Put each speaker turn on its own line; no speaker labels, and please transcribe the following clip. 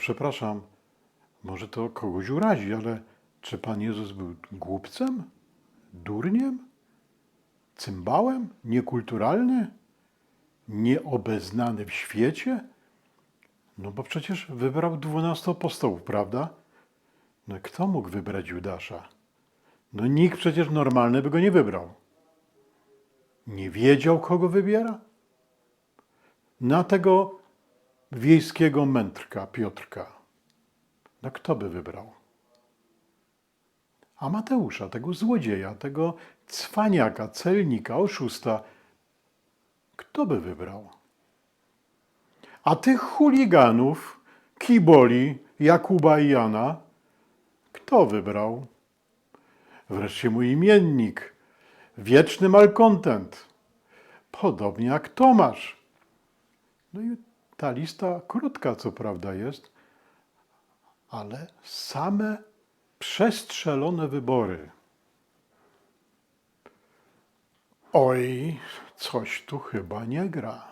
Przepraszam, może to kogoś urazi, ale czy Pan Jezus był głupcem? Durniem? Cymbałem? Niekulturalny? Nieobeznany w świecie? No bo przecież wybrał dwunastu apostołów, prawda? No kto mógł wybrać Judasza? No nikt przecież normalny by go nie wybrał. Nie wiedział, kogo wybiera? Na tego wiejskiego mędrka Piotrka. No kto by wybrał? A Mateusza, tego złodzieja, tego cwaniaka, celnika, oszusta, kto by wybrał? A tych chuliganów, kiboli, Jakuba i Jana, kto wybrał? Wreszcie mój imiennik, wieczny malkontent, podobnie jak Tomasz. No i ta lista krótka, co prawda jest, ale same przestrzelone wybory. Oj, coś tu chyba nie gra.